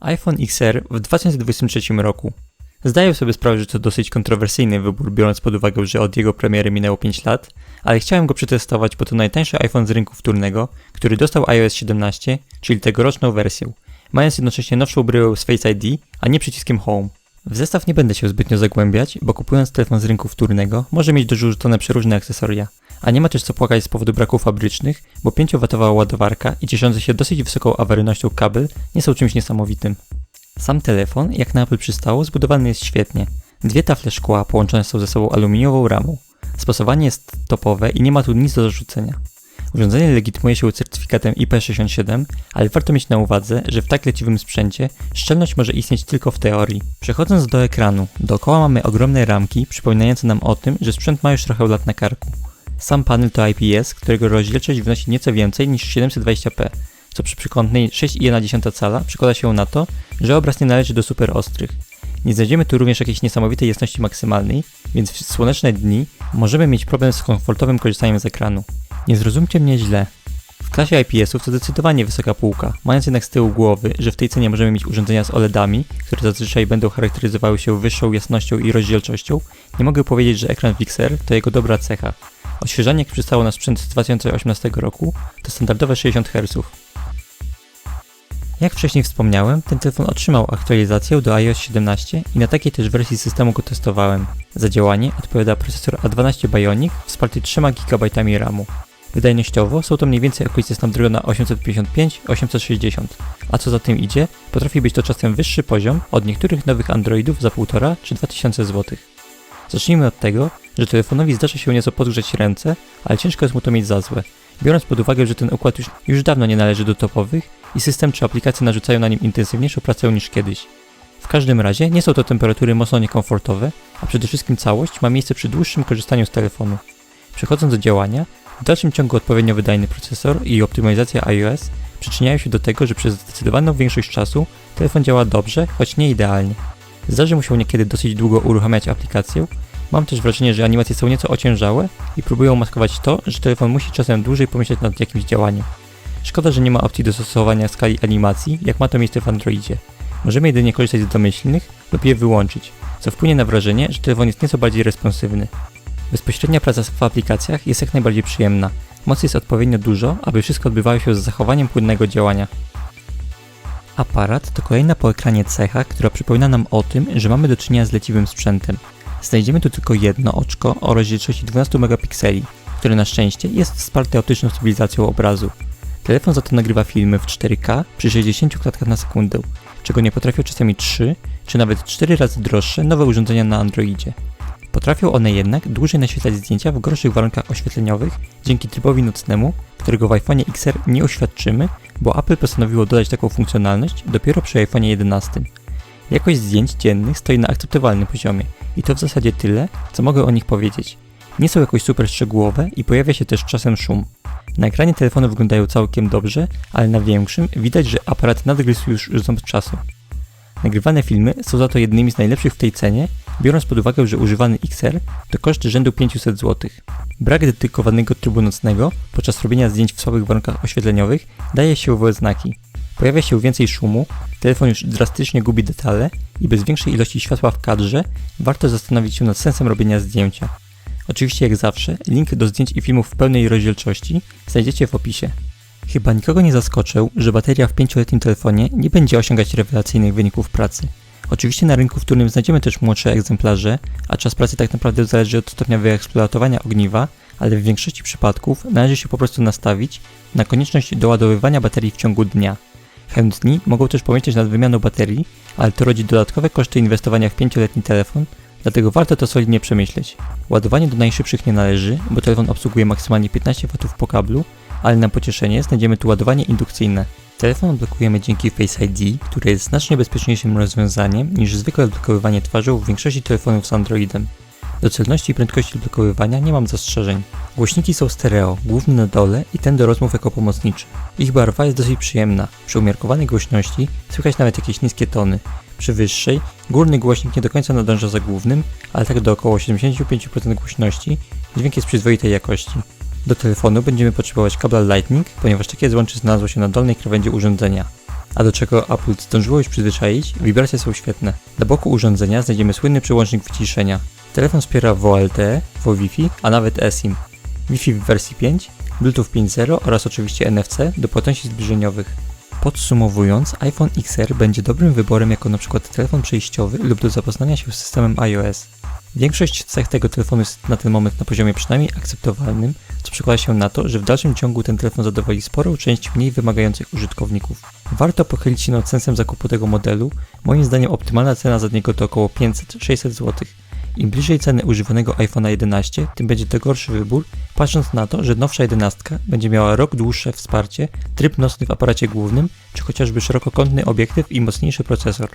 iPhone XR w 2023 roku. Zdaję sobie sprawę, że to dosyć kontrowersyjny wybór, biorąc pod uwagę, że od jego premiery minęło 5 lat, ale chciałem go przetestować, bo to najtańszy iPhone z rynku wtórnego, który dostał iOS 17, czyli tegoroczną wersję, mając jednocześnie nowszą bryłę z Face ID, a nie przyciskiem Home. W zestaw nie będę się zbytnio zagłębiać, bo kupując telefon z rynku wtórnego może mieć dorzucone przeróżne akcesoria, a nie ma też co płakać z powodu braków fabrycznych, bo 5W ładowarka i cieszący się dosyć wysoką awaryjnością kabel nie są czymś niesamowitym. Sam telefon, jak na Apple przystało, zbudowany jest świetnie. Dwie tafle szkła połączone są ze sobą aluminiową ramą. Spasowanie jest topowe i nie ma tu nic do zarzucenia. Urządzenie legitymuje się certyfikatem IP67, ale warto mieć na uwadze, że w tak leciwym sprzęcie szczelność może istnieć tylko w teorii. Przechodząc do ekranu, dookoła mamy ogromne ramki przypominające nam o tym, że sprzęt ma już trochę lat na karku. Sam panel to IPS, którego rozdzielczość wynosi nieco więcej niż 720p, co przy przekątnej 6,1 cala przekłada się na to, że obraz nie należy do super ostrych. Nie znajdziemy tu również jakiejś niesamowitej jasności maksymalnej, więc w słoneczne dni możemy mieć problem z komfortowym korzystaniem z ekranu. Nie zrozumcie mnie źle. W klasie IPS-ów to zdecydowanie wysoka półka, mając jednak z tyłu głowy, że w tej cenie możemy mieć urządzenia z OLEDami, które zazwyczaj będą charakteryzowały się wyższą jasnością i rozdzielczością, nie mogę powiedzieć, że ekran XR to jego dobra cecha. Odświeżanie, jak przystało na sprzęt z 2018 roku, to standardowe 60 Hz. Jak wcześniej wspomniałem, ten telefon otrzymał aktualizację do iOS 17 i na takiej też wersji systemu go testowałem. Za działanie odpowiada procesor A12 Bionic wsparty 3 GB RAMu. Wydajnościowo są to mniej więcej okolice Snapdragona 855-860, a co za tym idzie, potrafi być to czasem wyższy poziom od niektórych nowych Androidów za 1,5 czy 2000 zł. Zacznijmy od tego, że telefonowi zdarza się nieco podgrzeć ręce, ale ciężko jest mu to mieć za złe, biorąc pod uwagę, że ten układ już, już dawno nie należy do topowych i system czy aplikacje narzucają na nim intensywniejszą pracę niż kiedyś. W każdym razie nie są to temperatury mocno niekomfortowe, a przede wszystkim całość ma miejsce przy dłuższym korzystaniu z telefonu. Przechodząc do działania, w dalszym ciągu odpowiednio wydajny procesor i optymalizacja iOS przyczyniają się do tego, że przez zdecydowaną większość czasu telefon działa dobrze, choć nie idealnie. Zdarzy mu się niekiedy dosyć długo uruchamiać aplikację, Mam też wrażenie, że animacje są nieco ociężałe i próbują maskować to, że telefon musi czasem dłużej pomyśleć nad jakimś działaniem. Szkoda, że nie ma opcji dostosowania skali animacji, jak ma to miejsce w Androidzie. Możemy jedynie korzystać z domyślnych lub je wyłączyć, co wpłynie na wrażenie, że telefon jest nieco bardziej responsywny. Bezpośrednia praca w aplikacjach jest jak najbardziej przyjemna. Mocy jest odpowiednio dużo, aby wszystko odbywało się z zachowaniem płynnego działania. Aparat to kolejna po ekranie cecha, która przypomina nam o tym, że mamy do czynienia z leciwym sprzętem. Znajdziemy tu tylko jedno oczko o rozdzielczości 12 megapikseli, które na szczęście jest wsparte optyczną stabilizacją obrazu. Telefon za to nagrywa filmy w 4K przy 60 klatkach na sekundę, czego nie potrafią czasami 3 czy nawet 4 razy droższe nowe urządzenia na Androidzie. Potrafią one jednak dłużej naświetlać zdjęcia w gorszych warunkach oświetleniowych dzięki trybowi nocnemu, którego w iPhone XR nie oświadczymy, bo Apple postanowiło dodać taką funkcjonalność dopiero przy iPhone 11. Jakość zdjęć dziennych stoi na akceptowalnym poziomie i to w zasadzie tyle, co mogę o nich powiedzieć. Nie są jakoś super szczegółowe i pojawia się też czasem szum. Na ekranie telefonu wyglądają całkiem dobrze, ale na większym widać, że aparat nadgryzł już ząb czasu. Nagrywane filmy są za to jednymi z najlepszych w tej cenie, biorąc pod uwagę, że używany XR to koszt rzędu 500 zł. Brak dedykowanego trybu nocnego podczas robienia zdjęć w słabych warunkach oświetleniowych daje się we znaki. Pojawia się więcej szumu, telefon już drastycznie gubi detale i bez większej ilości światła w kadrze warto zastanowić się nad sensem robienia zdjęcia. Oczywiście jak zawsze, link do zdjęć i filmów w pełnej rozdzielczości znajdziecie w opisie. Chyba nikogo nie zaskoczę, że bateria w 5-letnim telefonie nie będzie osiągać rewelacyjnych wyników pracy. Oczywiście na rynku wtórnym znajdziemy też młodsze egzemplarze, a czas pracy tak naprawdę zależy od stopnia wyeksploatowania ogniwa, ale w większości przypadków należy się po prostu nastawić na konieczność doładowywania baterii w ciągu dnia. Chętni mogą też pomyśleć nad wymianą baterii, ale to rodzi dodatkowe koszty inwestowania w 5-letni telefon, dlatego warto to solidnie przemyśleć. Ładowanie do najszybszych nie należy, bo telefon obsługuje maksymalnie 15 W po kablu, ale na pocieszenie znajdziemy tu ładowanie indukcyjne. Telefon odblokujemy dzięki Face ID, które jest znacznie bezpieczniejszym rozwiązaniem niż zwykłe odblokowywanie twarzą w większości telefonów z Androidem. Do celności i prędkości odblokowywania nie mam zastrzeżeń. Głośniki są stereo, główny na dole i ten do rozmów jako pomocniczy. Ich barwa jest dosyć przyjemna. Przy umiarkowanej głośności słychać nawet jakieś niskie tony. Przy wyższej, górny głośnik nie do końca nadąża za głównym, ale tak do około 75% głośności dźwięk jest przyzwoitej jakości. Do telefonu będziemy potrzebować kabla Lightning, ponieważ takie złącze znalazło się na dolnej krawędzi urządzenia. A do czego Apple zdążyło już przyzwyczaić, wibracje są świetne. Na boku urządzenia znajdziemy słynny przełącznik wyciszenia. Telefon wspiera VoLTE, Wi-Fi, a nawet eSIM. Wi-Fi w wersji 5, Bluetooth 5.0 oraz oczywiście NFC do płatności zbliżeniowych. Podsumowując, iPhone XR będzie dobrym wyborem jako np. telefon przejściowy lub do zapoznania się z systemem iOS. Większość cech tego telefonu jest na ten moment na poziomie przynajmniej akceptowalnym, co przekłada się na to, że w dalszym ciągu ten telefon zadowoli sporą część mniej wymagających użytkowników. Warto pochylić się nad sensem zakupu tego modelu. Moim zdaniem optymalna cena za niego to około 500-600 zł. Im bliżej ceny używanego iPhone'a 11, tym będzie to gorszy wybór, patrząc na to, że nowsza 11 będzie miała rok dłuższe wsparcie, tryb nocny w aparacie głównym, czy chociażby szerokokątny obiektyw i mocniejszy procesor.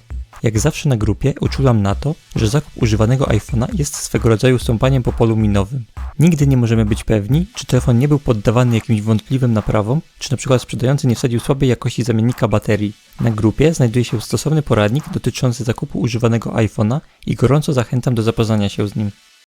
Jak zawsze na grupie uczulam na to, że zakup używanego iPhone'a jest swego rodzaju stąpaniem po polu minowym. Nigdy nie możemy być pewni, czy telefon nie był poddawany jakimś wątpliwym naprawom, czy na przykład sprzedający nie wsadził słabej jakości zamiennika baterii. Na grupie znajduje się stosowny poradnik dotyczący zakupu używanego iPhone'a i gorąco zachęcam do zapoznania się z nim.